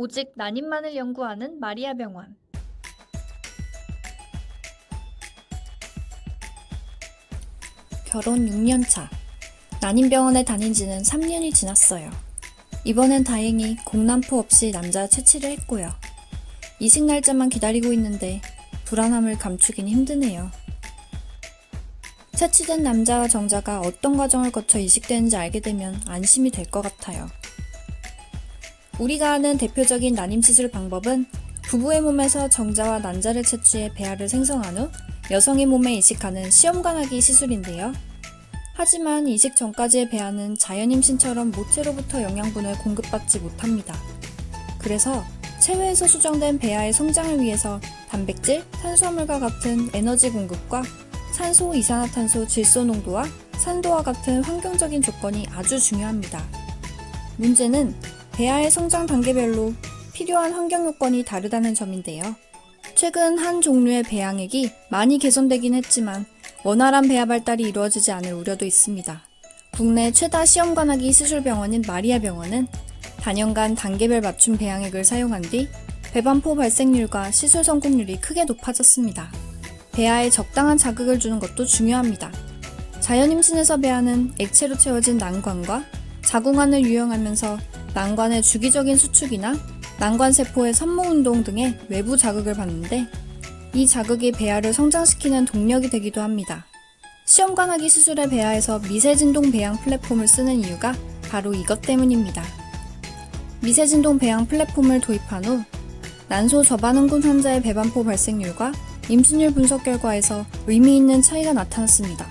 오직 난임만을 연구하는 마리아 병원. 결혼 6년 차. 난임병원에 다닌 지는 3년이 지났어요. 이번엔 다행히 공남포 없이 남자 채취를 했고요. 이식 날짜만 기다리고 있는데 불안함을 감추긴 힘드네요. 채취된 남자와 정자가 어떤 과정을 거쳐 이식되는지 알게 되면 안심이 될 것 같아요. 우리가 아는 대표적인 난임 시술 방법은 부부의 몸에서 정자와 난자를 채취해 배아를 생성한 후 여성의 몸에 이식하는 시험관하기 시술인데요. 하지만 이식 전까지의 배아는 자연 임신처럼 모체로부터 영양분을 공급받지 못합니다. 그래서 체외에서 수정된 배아의 성장을 위해서 단백질, 탄수화물과 같은 에너지 공급과 산소, 이산화탄소, 질소 농도와 산도와 같은 환경적인 조건이 아주 중요합니다. 문제는 배아의 성장 단계별로 필요한 환경 요건이 다르다는 점인데요. 최근 한 종류의 배양액이 많이 개선되긴 했지만 원활한 배아 발달이 이루어지지 않을 우려도 있습니다. 국내 최다 시험관하기 시술병원인 마리아 병원은 단연간 단계별 맞춤 배양액을 사용한 뒤 배반포 발생률과 시술 성공률이 크게 높아졌습니다. 배아에 적당한 자극을 주는 것도 중요합니다. 자연 임신에서 배아는 액체로 채워진 난관과 자궁안을 유용하면서 난관의 주기적인 수축이나 난관세포의 산모운동 등의 외부 자극을 받는데 이 자극이 배아를 성장시키는 동력이 되기도 합니다. 시험관하기 시술의 배아에서 미세진동 배양 플랫폼을 쓰는 이유가 바로 이것 때문입니다. 미세진동 배양 플랫폼을 도입한 후 난소 저반응군 환자의 배반포 발생률과 임신율 분석 결과에서 의미 있는 차이가 나타났습니다.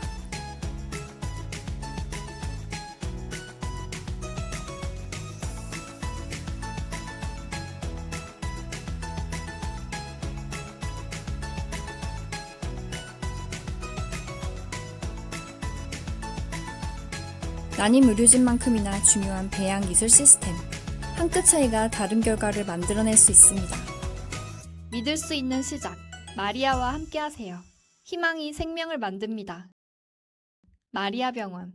난임 의료진만큼이나 중요한 배양 기술 시스템. 한 끗 차이가 다른 결과를 만들어낼 수 있습니다. 믿을 수 있는 시작. 마리아와 함께하세요. 희망이 생명을 만듭니다. 마리아 병원.